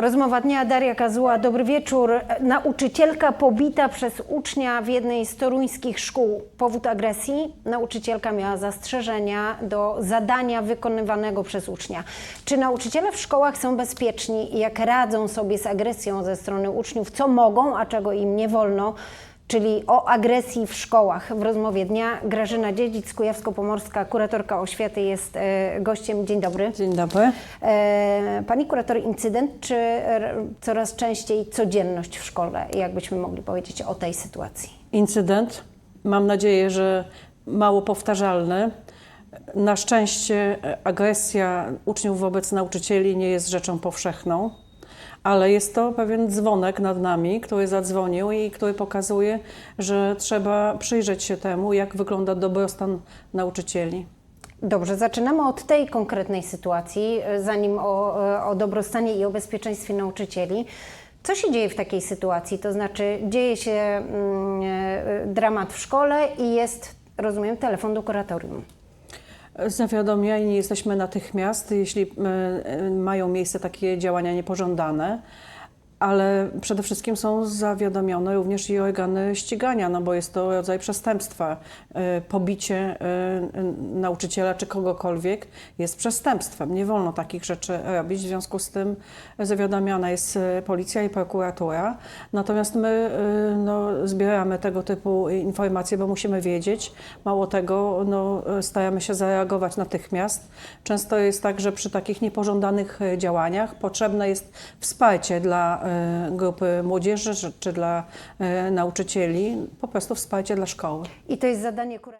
Rozmowa dnia Daria Kazuła. Dobry wieczór. Nauczycielka pobita przez ucznia w jednej z toruńskich szkół. Powód agresji? Nauczycielka miała zastrzeżenia do zadania wykonywanego przez ucznia. Czy nauczyciele w szkołach są bezpieczni jak radzą sobie z agresją ze strony uczniów? Co mogą, a czego im nie wolno? Czyli o agresji w szkołach. W rozmowie dnia Grażyna Dziedzic, Kujawsko-Pomorska, kuratorka oświaty jest e, gościem. Dzień dobry. Dzień dobry. E, Pani kurator, incydent czy coraz częściej codzienność w szkole? Jakbyśmy mogli powiedzieć o tej sytuacji? Incydent. Mam nadzieję, że mało powtarzalny. Na szczęście e, agresja uczniów wobec nauczycieli nie jest rzeczą powszechną, ale jest to pewien dzwonek nad nami, który zadzwonił i który pokazuje, że trzeba przyjrzeć się temu, jak wygląda dobrostan nauczycieli. Dobrze, zaczynamy od tej konkretnej sytuacji, zanim o, o dobrostanie i o bezpieczeństwie nauczycieli. Co się dzieje w takiej sytuacji? To znaczy, dzieje się mm, dramat w szkole i jest, rozumiem, telefon do kuratorium. Zawiadomieni jesteśmy natychmiast, jeśli e, e, mają miejsce takie działania niepożądane, ale przede wszystkim są zawiadomione również i organy ścigania, no bo jest to rodzaj przestępstwa. E, Pobicie e, nauczyciela czy kogokolwiek jest przestępstwem. Nie wolno takich rzeczy robić, w związku z tym zawiadamiana jest e, policja i prokuratura. Natomiast my no, zbieramy tego typu informacje, bo musimy wiedzieć. Mało tego, no, staramy się zareagować natychmiast. Często jest tak, że przy takich niepożądanych działaniach potrzebne jest wsparcie dla grupy młodzieży czy- dla e, nauczycieli, po prostu wsparcie dla szkoły. I to jest zadanie kuratorium.